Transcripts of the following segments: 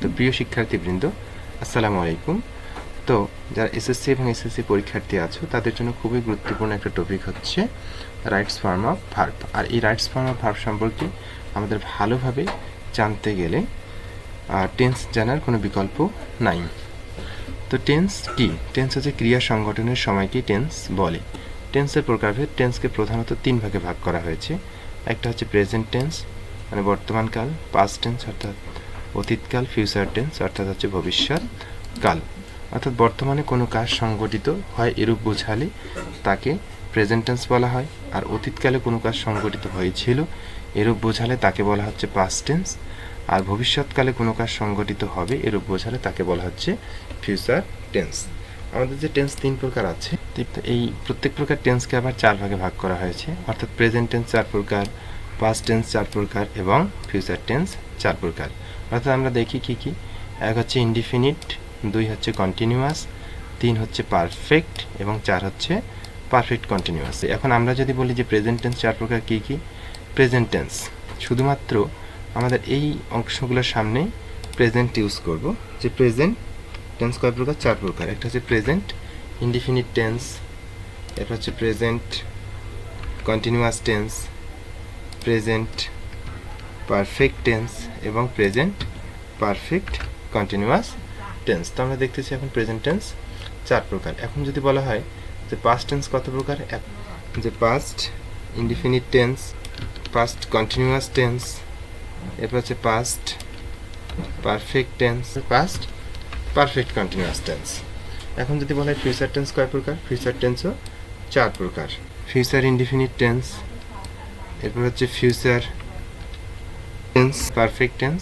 তো প্রিয় শিক্ষার্থীবৃন্দ, আসসালামু আলাইকুম। তো যারা এসএসসি এবং এসএসসি পরীক্ষার্থী আছো, তাদের জন্য খুবই গুরুত্বপূর্ণ একটা টপিক হচ্ছে রাইটস ফর্ম অফ ভার্ব আর এই রাইটস ফর্ম অফ ভার্ব সম্পর্কে আমাদের ভালোভাবে জানতে গেলে টেন্স জানার কোনো বিকল্প নাই। তো টেন্স কি? টেন্স হচ্ছে ক্রিয়া সংগঠনের সময়কে টেন্স বলে। টেন্সের প্রকারভেদ টেন্সকে প্রধানত তিন ভাগে ভাগ করা হয়েছে। একটা হচ্ছে প্রেজেন্ট টেন্স মানে বর্তমানকাল পাস্ট টেন্স অর্থাৎ অতীতকাল ফিউচার টেন্স অর্থাৎ হচ্ছে ভবিষ্যৎ কাল। অর্থাৎ বর্তমানে কোনো কাজ সংগঠিত হয় এরূপ বোঝালে তাকে প্রেজেন্ট টেন্স বলা হয়। আর অতীতকালে কোনো কাজ সংগঠিত হয়েছিল এরূপ বোঝালে তাকে বলা হচ্ছে পাস্ট টেন্স আর ভবিষ্যৎকালে কোনো কাজ সংগঠিত হবে এরূপ বোঝালে তাকে বলা হচ্ছে ফিউচার টেন্স আমাদের যে টেন্স তিন প্রকার আছে এই প্রত্যেক প্রকার টেন্সকে আবার চার ভাগে ভাগ করা হয়েছে। অর্থাৎ প্রেজেন্ট টেন্স চার প্রকার পাস্ট টেন্স চার প্রকার এবং ফিউচার টেন্স চার প্রকার। অর্থাৎ আমরা দেখি কি কি? এক হচ্ছে ইনডিফিনিট দুই হচ্ছে কন্টিনিউয়াস তিন হচ্ছে পারফেক্ট এবং চার হচ্ছে পারফেক্ট কন্টিনিউয়াস এখন আমরা যদি বলি যে প্রেজেন্ট টেন্স চার প্রকার কী কী? প্রেজেন্ট টেন্স শুধুমাত্র আমাদের এই অংশগুলোর সামনে প্রেজেন্ট ইউজ করব। যে প্রেজেন্ট টেন্স কয় প্রকার? চার প্রকার। একটা হচ্ছে প্রেজেন্ট ইনডিফিনিট টেন্স এরপর হচ্ছে present continuous tense present perfect tense এবং প্রেজেন্ট পারফেক্ট কন্টিনিউয়াস টেন্স তো আমরা দেখতেছি এখন প্রেজেন্ট টেন্স চার প্রকার। এখন যদি বলা হয় যে পাস্ট টেন্স কত প্রকার? যে past indefinite tense past continuous tense এরপর হচ্ছে past perfect tense past perfect continuous tense এখন যদি বলা হয় ফিউচার টেন্স কয় প্রকার? ফিউচার টেন্সও চার প্রকার। ফিউচার ইনডিফিনিট টেন্স এরপর হচ্ছে future tense perfect tense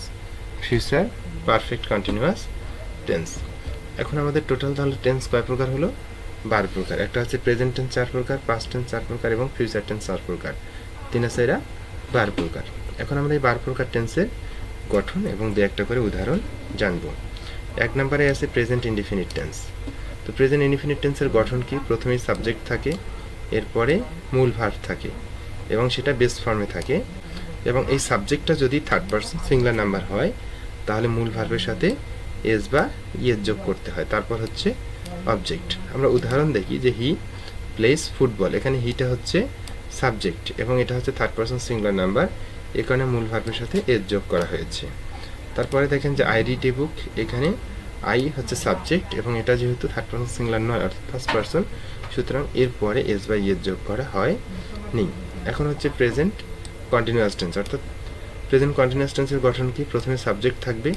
future perfect continuous tense এখন আমাদের টোটাল তাহলে টেন্স কয় প্রকার হলো? বারো প্রকার। একটা হচ্ছে প্রেজেন্ট টেন্স চার প্রকার পাস্ট টেন্স চার প্রকার এবং ফিউচার টেন্স চার প্রকার। তিন আছে এরা বারো প্রকার। এখন আমরা এই বারো প্রকার টেন্সের গঠন এবং দু একটা করে উদাহরণ জানব। এক নম্বরে আছে প্রেজেন্ট ইনডিফিনিট টেন্স তো প্রেজেন্ট ইনডিফিনিট টেন্সের গঠন কি? প্রথমেই সাবজেক্ট থাকে, এরপরে মূল ভার্ব থাকে এবং সেটা বেস ফর্মে থাকে। এবং এই সাবজেক্টটা যদি থার্ড পার্সন সিঙ্গুলার নাম্বার হয়, তাহলে মূল ভার্বের সাথে এস বা ইয়ের যোগ করতে হয়। তারপর হচ্ছে অবজেক্ট আমরা উদাহরণ দেখি যে হি প্লেস ফুটবল এখানে হিটা হচ্ছে সাবজেক্ট এবং এটা হচ্ছে থার্ড পার্সন সিঙ্গুলার নাম্বার এ কারণে মূল ভার্বের সাথে এস যোগ করা হয়েছে। তারপরে দেখেন যে আই রিড এ বুক এখানে আই হচ্ছে সাবজেক্ট এবং এটা যেহেতু থার্ড পার্সন সিঙ্গুলার নয়, অর্থাৎ ফার্স্ট পার্সন সুতরাং এরপরে এস বা ইয়েস যোগ করা হয় নি এখন হচ্ছে প্রেজেন্ট কন্টিনিউয়াস টেন্স অর্থাৎ প্রেজেন্ট কন্টিনিউয়াস টেন্সের গঠন কি? প্রথমে সাবজেক্ট থাকবে,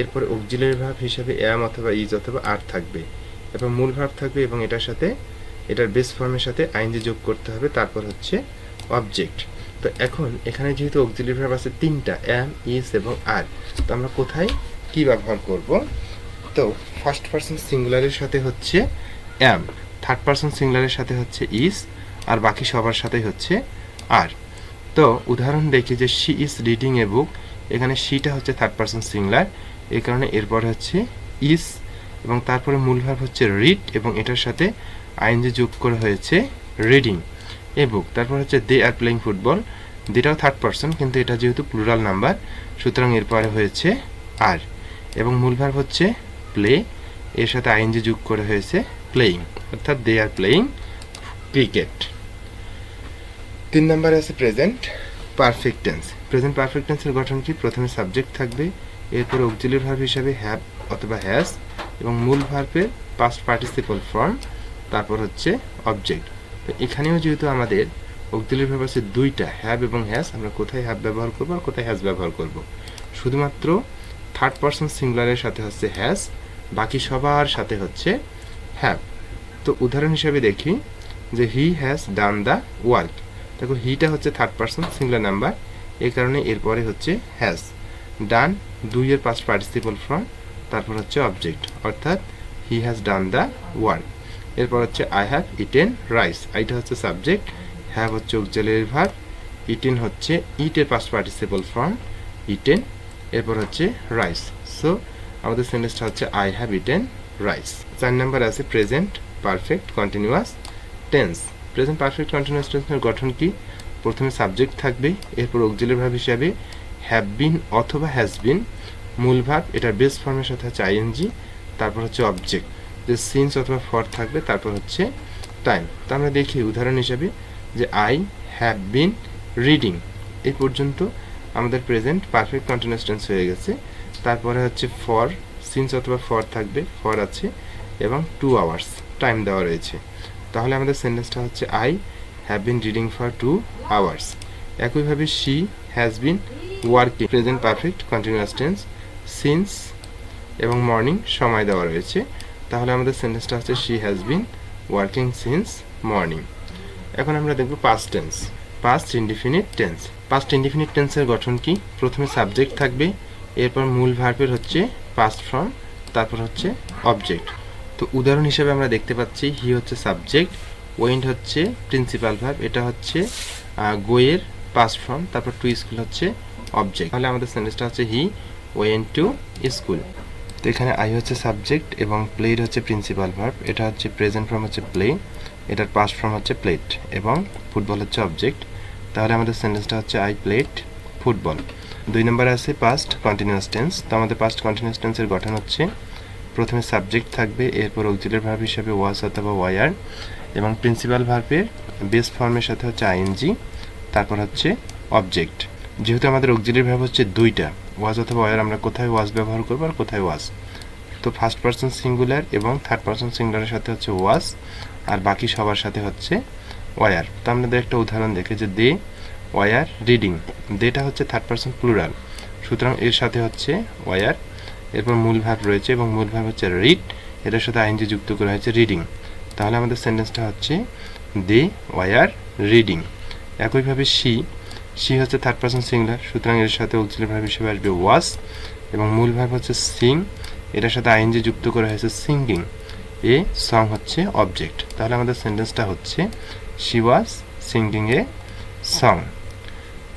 এরপরে অক্সিলারি ভার্ব হিসাবে অ্যাম অথবা ইজ অথবা আর থাকবে। এবং মূল ভার্ব থাকবে এবং এটার সাথে, এটার বেস ফর্মের সাথে আইনজি যোগ করতে হবে, তারপর হচ্ছে অবজেক্ট তো এখন এখানে যেহেতু অক্সিলারি ভার্ব আছে তিনটা অ্যাম ইজ এবং আর তো আমরা কোথায় কি ব্যবহার করব? তো ফার্স্ট পার্সন সিঙ্গুলারের সাথে হচ্ছে অ্যাম থার্ড পার্সন সিঙ্গুলারের সাথে হচ্ছে ইজ আর বাকি সবার সাথেই হচ্ছে আর তো উদাহরণ দেখি যে she is reading a book এখানে শিটা হচ্ছে থার্ড পার্সন সিঙ্গুলার এই কারণে এরপর হচ্ছে ইজ এবং তারপরে মূল ভাব হচ্ছে রিড এবং এটার সাথে আইনজি যোগ করা হয়েছে রিডিং এ বুক তারপর হচ্ছে দে আর প্লেইং ফুটবল দেটাও থার্ড পার্সন কিন্তু এটা যেহেতু প্লুরাল নাম্বার সুতরাং এরপরে হয়েছে আর এবং মূল ভাব হচ্ছে প্লে এর সাথে আইনজি যোগ করা হয়েছে প্লেইং অর্থাৎ দে আর প্লেইং ক্রিকেট তিন নম্বরে আছে present perfect tense present perfect টেন্সের গঠন কি? প্রথমে সাবজেক্ট থাকবে, এরপর অক্সিলিয়ারি ভার্ব হিসাবে হ্যাভ অথবা হ্যাজ এবং মূল ভার্বের পাস্ট পার্টিসিপল ফর্ম তারপর হচ্ছে অবজেক্ট তো এখানেও যেহেতু আমাদের অক্সিলিয়ারি ভার্ব আছে দুইটা হ্যাভ এবং হ্যাজ আমরা কোথায় হ্যাভ ব্যবহার করব আর কোথায় হ্যাজ ব্যবহার করব? শুধুমাত্র থার্ড পার্সন সিঙ্গুলারের সাথে হচ্ছে হ্যাজ বাকি সবার সাথে হচ্ছে হ্যাভ তো উদাহরণ হিসাবে দেখি যে he has done the work দেখো হিটা হচ্ছে থার্ড পার্সন সিঙ্গুলার নাম্বার এই কারণে এরপরে হচ্ছে হ্যাজ ডান দুইয়ের পাস্ট পার্টিসিপল ফর্ম তারপর হচ্ছে অবজেক্ট অর্থাৎ he has done the work এরপর হচ্ছে আই হ্যাভ ইটেন রাইস আইটা হচ্ছে সাবজেক্ট হ্যাভ হচ্ছে অক্সিলারি ভার্ব ইটেন হচ্ছে ইটের পাস্ট পার্টিসিপল ফর্ম ইটেন এরপর হচ্ছে রাইস সো আমাদের সেন্টেন্সটা হচ্ছে আই হ্যাভ ইটেন রাইস চার নাম্বার আছে present perfect continuous tense present perfect continuous টেন্সের গঠন কি? প্রথমে সাবজেক্ট থাকবে এরপর অক্সিলারি ভার্ব হিসাবে হ্যাভ বিন অথবা হ্যাজ বিন মূল ভার্ব এটার বেস ফর্মের সাথে হচ্ছে আইএনজি তারপর হচ্ছে অবজেক্ট যে সিন্স অথবা ফর থাকবে, তারপর হচ্ছে টাইম তো আমরা দেখি উদাহরণ হিসাবে যে আই হ্যাভ বিন রিডিং এই পর্যন্ত আমাদের প্রেজেন্ট পারফেক্ট কন্টিনিউয়াস টেন্স হয়ে গেছে, তারপরে হচ্ছে ফর সিন্স অথবা ফর থাকবে ফর আছে, এবং টু আওয়ার্স টাইম দেওয়া রয়েছে। তাহলে আমাদের সেন্টেন্সটা হচ্ছে I have been reading for two hours একইভাবে she has been working present perfect continuous tense since এবং মর্নিং সময় দেওয়া রয়েছে। তাহলে আমাদের সেন্টেন্সটা হচ্ছে she has been working since morning এখন আমরা দেখব past tense past indefinite tense past indefinite টেন্সের গঠন কি? প্রথমে সাবজেক্ট থাকবে, এরপর মূল ভার্বের হচ্ছে পাস্ট ফর্ম তারপর হচ্ছে অবজেক্ট তো উদাহরণ হিসেবে আমরা দেখতে পাচ্ছি হি হচ্ছে সাবজেক্ট ওয়েন্ট হচ্ছে প্রিন্সিপাল ভার্ব এটা হচ্ছে গোয়ের পাস্ট ফর্ম তারপর টু স্কুল হচ্ছে অবজেক্ট তাহলে আমাদের সেন্টেন্সটা হচ্ছে হি ওয়েন টু স্কুল তো এখানে আই হচ্ছে সাবজেক্ট এবং প্লেড হচ্ছে প্রিন্সিপাল ভার্ব এটা হচ্ছে প্রেজেন্ট ফর্ম হচ্ছে প্লে এটার পাস্ট ফর্ম হচ্ছে প্লেট এবং ফুটবল হচ্ছে অবজেক্ট তাহলে আমাদের সেন্টেন্সটা হচ্ছে আই প্লেট ফুটবল দুই নম্বরে আছে পাস্ট কন্টিনিউয়াস টেন্স তো আমাদের পাস্ট কন্টিনিউয়াস টেন্সের গঠন হচ্ছে প্রথমে সাবজেক্ট থাকবে, এরপর অক্সিলারি ভার্ব হিসাবে ওয়াস অথবা ওয়ার এবং প্রিন্সিপাল ভার্বের বেস ফর্মের সাথে হচ্ছে আইএনজি তারপর হচ্ছে অবজেক্ট যেহেতু আমাদের অক্সিলারি ভার্ব হচ্ছে দুইটা ওয়াজ অথবা ওয়ার আমরা কোথায় ওয়াজ ব্যবহার করব আর কোথায় ওয়াজ তো ফার্স্ট পার্সন সিঙ্গুলার এবং থার্ড পার্সন সিঙ্গুলারের সাথে হচ্ছে ওয়াজ আর বাকি সবার সাথে হচ্ছে ওয়ার তো আমাদের একটা উদাহরণ দেখে যে দে ওয়ার রিডিং দেটা হচ্ছে থার্ড পার্সন প্লুরাল সুতরাং এর সাথে হচ্ছে ওয়ার এরপর মূল ভাব রয়েছে এবং মূল ভাব হচ্ছে রিড এটার সাথে আইনজি যুক্ত করা হয়েছে রিডিং তাহলে আমাদের সেন্টেন্সটা হচ্ছে দে ওয়ার রিডিং একইভাবে সি সি হচ্ছে থার্ড পার্সন সিঙ্গুলার সুতরাং এর সাথে অক্সিলারি ভাব হিসেবে আসবে ওয়াস এবং মূল ভাব হচ্ছে সিং এটার সাথে আইনজি যুক্ত করা হয়েছে সিঙ্গিং এ সং হচ্ছে অবজেক্ট তাহলে আমাদের সেন্টেন্সটা হচ্ছে she was singing a song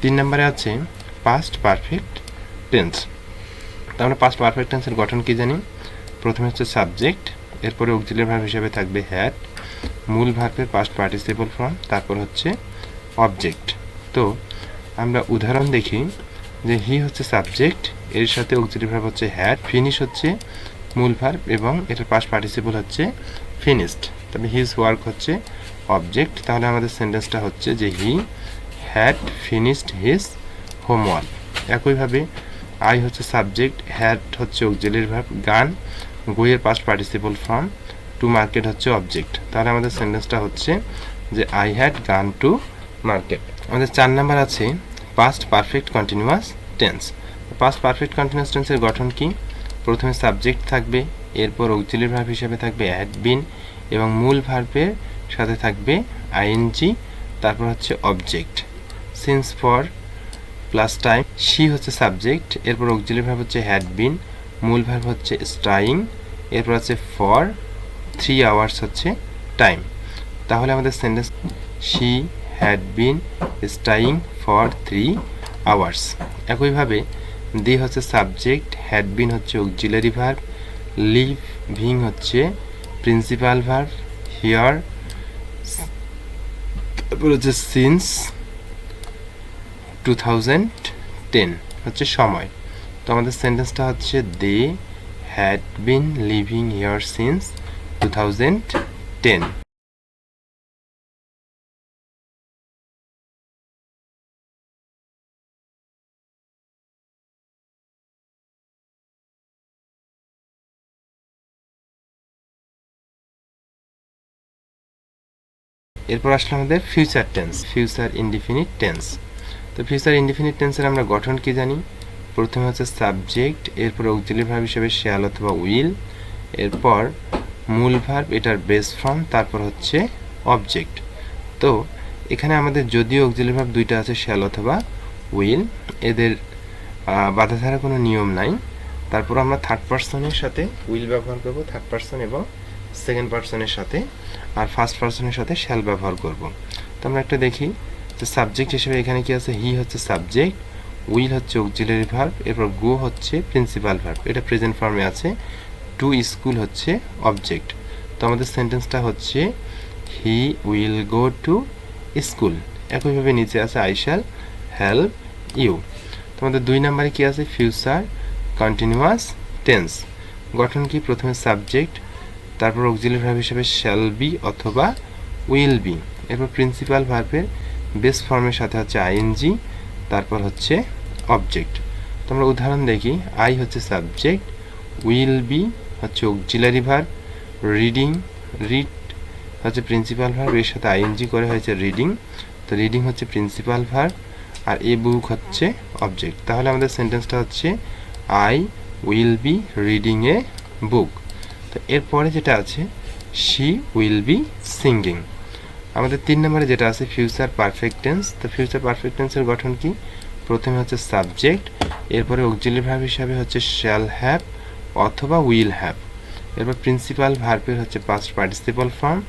তিন নম্বরে আছে পাস্ট পারফেক্ট টেন্স তো আমরা পাস্ট পারফেক্ট টেন্সের গঠন কি জানি? প্রথমে হচ্ছে সাবজেক্ট এরপরে অক্সিলারি ভার্ব হিসেবে থাকবে হ্যাড মূল ভার্বের পাস্ট পার্টিসিপল ফর্ম তারপর হচ্ছে অবজেক্ট তো আমরা উদাহরণ দেখি যে হি হচ্ছে সাবজেক্ট এর সাথে অক্সিলারি ভার্ব হচ্ছে হ্যাড ফিনিশ হচ্ছে মূল ভার্ব এবং এটার পাস্ট পার্টিসিপল হচ্ছে ফিনিশড তবে হিজ ওয়ার্ক হচ্ছে অবজেক্ট তাহলে আমাদের সেন্টেন্সটা হচ্ছে যে he had finished his homework একইভাবে আই হচ্ছে সাবজেক্ট হ্যাড হচ্ছে auxiliary verb gone গোয়ের past participle form to market হচ্ছে অবজেক্ট তাহলে আমাদের সেন্টেন্সটা হচ্ছে যে I had gone to market. আমাদের চার নাম্বার আছে past perfect continuous tense past perfect continuous টেন্সের গঠন কি? প্রথমে সাবজেক্ট থাকবে, এরপর অক্সিলারি ভার্ব হিসেবে থাকবে অ্যাড বিন এবং মূল ভার্বের সাথে থাকবে আইএনজি তারপর হচ্ছে object since for plus time she হচ্ছে সাবজেক্ট এরপর অক্সিলারি ভার্ব হচ্ছে হ্যাড বিন মূল ভার্ব হচ্ছে স্টাইং এরপর হচ্ছে ফর থ্রি আওয়ার্স হচ্ছে টাইম তাহলে আমাদের sentence she had been staying for three hours একইভাবে দি হচ্ছে সাবজেক্ট হ্যাড বিন হচ্ছে অক্সিলারি ভার্ব লিভ ভিং হচ্ছে প্রিন্সিপাল ভার্ব হিয়ার তারপর হচ্ছে সিন্স টু থাউজেন্ড টেন হচ্ছে সময়। তো আমাদের সেন্টেন্সটা হচ্ছে they had been living here since two thousand ten এরপর আসলে আমাদের future tense future indefinite tense তো ফিউচার ইনডিফিনিট টেন্সের আমরা গঠন কি জানি? প্রথমে হচ্ছে সাবজেক্ট এরপর অক্সিলারি ভার্ব হিসেবে শ্যাল অথবা উইল এরপর মূল ভার্ব এটার বেস ফর্ম তারপর হচ্ছে অবজেক্ট তো এখানে আমাদের যদিও অক্সিলারি ভার্ব দুইটা আছে শ্যাল অথবা উইল এদের বাধা ধারা কোনো নিয়ম নাই। তারপর আমরা থার্ড পার্সনের সাথে উইল ব্যবহার করব থার্ড পার্সন এবং সেকেন্ড পার্সনের সাথে, আর ফার্স্ট পার্সনের সাথে শ্যাল ব্যবহার করব। তো আমরা একটা দেখি যে সাবজেক্ট হিসেবে এখানে কি আছে? হি হচ্ছে সাবজেক্ট উইল হচ্ছে অক্সিলারি ভার্ব এরপর গো হচ্ছে প্রিন্সিপাল ভার্ব এটা প্রেজেন্ট ফর্মে আছে। টু স্কুল হচ্ছে অবজেক্ট তো আমাদের সেন্টেন্সটা হচ্ছে he will go to school একইভাবে নিচে আছে আই শ্যাল হেল্প ইউ তো আমাদের দুই নাম্বারে কি আছে? ফিউচার কন্টিনিউয়াস টেন্স গঠন কি? প্রথমে সাবজেক্ট তারপর অক্সিলারি ভার্ব হিসেবে শ্যাল বি অথবা উইল বি এরপর প্রিন্সিপাল ভার্বের বেস ফর্মের সাথে হচ্ছে আইএনজি তারপর হচ্ছে অবজেক্ট তো আমরা উদাহরণ দেখি আই হচ্ছে সাবজেক্ট উইল বি হচ্ছে অক্সিলারি ভার্ব রিডিং রিড হচ্ছে প্রিন্সিপাল ভার্ব এর সাথে আইএনজি করে হয়েছে রিডিং তো রিডিং হচ্ছে প্রিন্সিপাল ভার্ব আর এ বুক হচ্ছে অবজেক্ট তাহলে আমাদের সেন্টেন্সটা হচ্ছে I will be reading a book তো এরপরে যেটা আছে শি উইল বি সিঙ্গিং আমাদের তিন নম্বরে যেটা আছে ফিউচার পারফেক্ট টেন্স তো ফিউচার পারফেক্ট টেন্সের গঠন কি? প্রথমে হচ্ছে সাবজেক্ট এরপরে অক্সিলারি ভার্ব হিসাবে হচ্ছে শ্যাল হ্যাভ অথবা উইল হ্যাভ এরপর প্রিন্সিপাল ভার্বের হচ্ছে পাস্ট পার্টিসিপাল ফর্ম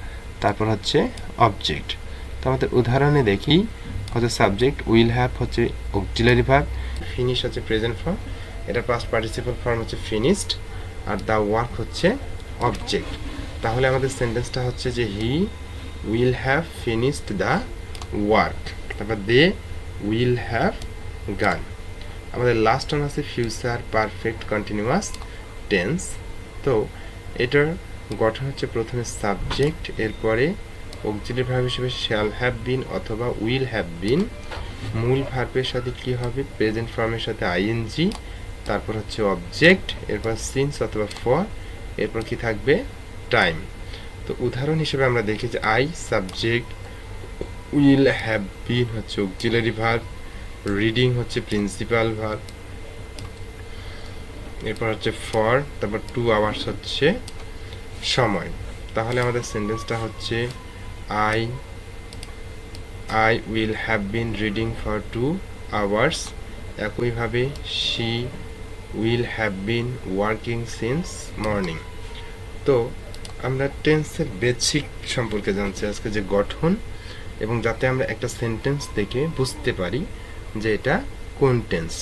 তারপর হচ্ছে অবজেক্ট তো আমাদের উদাহরণে দেখি, হচ্ছে সাবজেক্ট উইল হ্যাভ হচ্ছে অক্সিলারি ভার্ব ফিনিশ হচ্ছে প্রেজেন্ট ফর্ম এটা পাস্ট পার্টিসিপাল ফর্ম হচ্ছে ফিনিশড আর দ্য ওয়ার্ক হচ্ছে অবজেক্ট তাহলে আমাদের সেন্টেন্সটা হচ্ছে যে he will have finished the work তারপর দে উইল হ্যাভ গান আমাদের লাস্ট ওয়ান আছে ফিউচার পারফেক্ট কন্টিনিউয়াস টেন্স তো এটার গঠন হচ্ছে প্রথমে সাবজেক্ট এরপরে অক্সিলারি ভার্ব হিসেবে শ্যাল হ্যাভ বিন অথবা উইল হ্যাভ বিন মূল ভার্বের সাথে কি হবে? প্রেজেন্ট ফর্মের সাথে আইএনজি তারপর হচ্ছে অবজেক্ট এরপর সিন্স অথবা ফর এরপর কি থাকবে? টাইম তো উদাহরণ হিসেবে আমরা দেখি যে I subject will have been হচ্ছে অক্সিলারি ভার্ব রিডিং হচ্ছে প্রিন্সিপাল ভার্ব এরপর হচ্ছে ফর তারপর টু আওয়ার্স হচ্ছে সময়। তাহলে আমাদের সেন্টেন্সটা হচ্ছে I I will have been reading for two hours একইভাবে she will have been working since morning তো আমরা টেন্সের বেসিক সম্পর্কে জানছি আজকে যে গঠন এবং যাতে আমরা একটা সেন্টেন্স দেখে বুঝতে পারি যে এটা কোন টেন্স